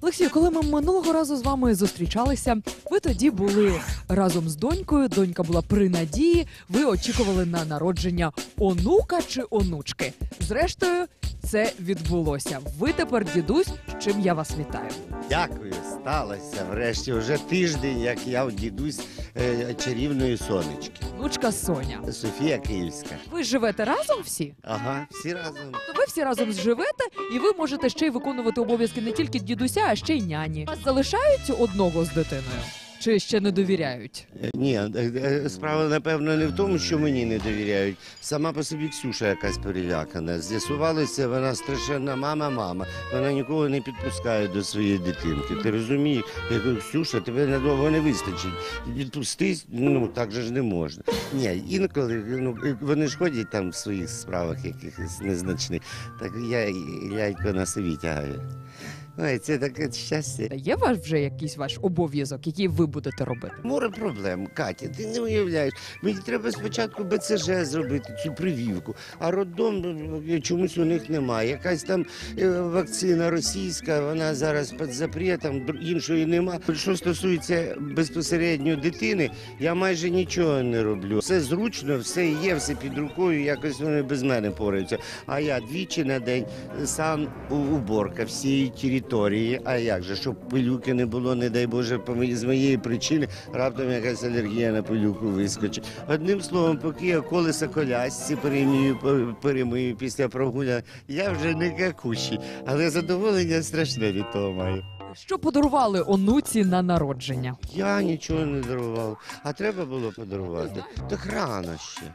Олексію, коли ми минулого разу з вами зустрічалися, ви тоді були разом з донькою. Донька була при надії. Ви очікували на народження онука чи онучки. Зрештою, це відбулося. Ви тепер дідусь, з чим я вас вітаю. Дякую, сталося. Врешті вже тиждень, як я дідусь е, чарівної сонечки. Онучка Соня. Софія Київська. Ви живете разом всі? Ага, всі разом. То ви всі разом живете, і ви можете ще й виконувати обов'язки не тільки дідуся, а ще й няні. Вас залишають одного з дитиною? Чи ще не довіряють? Е, Ні, е, е, справа напевно не в тому, що мені не довіряють. Сама по собі Ксюша якась перелякана. З'ясувалося, вона страшенна мама, мама. Вона нікого не підпускає до своєї дитинки. Ти розумієш, я кажу, Ксюша, тебе надовго не вистачить. Відпустись, ну так же ж не можна. Ні, інколи ну, вони ж ходять там в своїх справах якихось незначних. Так я лялько на собі тягаю. Ой, це таке щастя. Та Є ваш вже якийсь ваш обов'язок, який ви будете робити? Море проблем, Катя, ти не уявляєш. Мені треба спочатку БЦЖ зробити, цю прививку, а роддом ну, чомусь у них немає. Якась там е, вакцина російська, вона зараз під запретом, іншої нема. Що стосується безпосередньо дитини, я майже нічого не роблю. Все зручно, все є, все під рукою, якось вони без мене пораються. А я двічі на день сам уборка всієї території. А як же, щоб пилюки не було, не дай Боже, з моєї причини раптом якась алергія на пилюку вискочить. Одним словом, поки я колеса колясці перемію, пе- перемию після прогуля, я вже не какущий, але задоволення страшне від того маю. Що подарували онуці на народження? Я нічого не дарував, а треба було подарувати. Так рано ще.